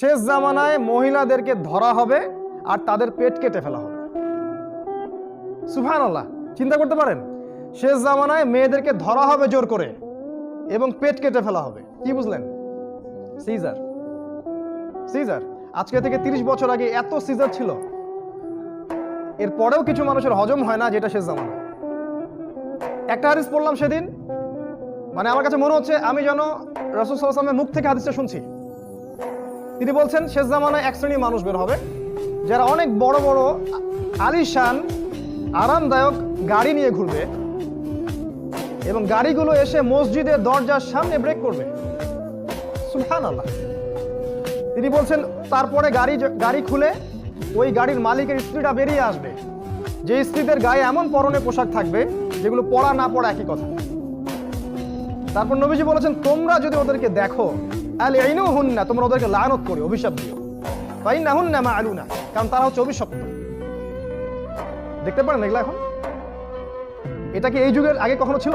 শেষ জামানায় মহিলাদেরকে ধরা হবে আর তাদের পেট কেটে ফেলা হবে। সুফান আল্লাহ চিন্তা করতে পারেন? শেষ জামানায় মেয়েদেরকে ধরা হবে জোর করে এবং পেট কেটে ফেলা হবে। কি বুঝলেন? সিজার। সিজার, আজকে থেকে তিরিশ বছর আগে এত সিজার ছিল। এরপরেও কিছু মানুষের হজম হয় না যেটা শেষ জামানা একটা হাদিস পড়লাম সেদিন মানে আমার কাছে মনে হচ্ছে আমি যেন রসুল সাল্লামের মুখ থেকে হাদিসটা শুনছি। তিনি বলছেন, শেষ জামানায় এক শ্রেণির মানুষ বের হবে, যারা অনেক বড় বড় আলিশান, আরামদায়ক গাড়ি নিয়ে ঘুরবে এবং গাড়িগুলো এসে মসজিদের দরজার সামনে ব্রেক করবে। তিনি বলছেন, তারপরে গাড়ি গাড়ি খুলে ওই গাড়ির মালিকের স্ত্রীটা বেরিয়ে আসবে। যে স্ত্রীদের গায়ে এমন পরনে পোশাক থাকবে, যেগুলো পরা না পড়া একই কথা। তারপর নবীজি বলেছেন, তোমরা যদি ওদেরকে দেখো আলে এইনু হুন না তোমরা ওদেরকে লানত করে, অভিশাপ দিও। তাই না হুন না মা আলু না কারণ তারা হচ্ছে অভিশপ্ত। দেখতে পারেন এগুলো এখন? এটা কি এই যুগের আগে কখনো ছিল?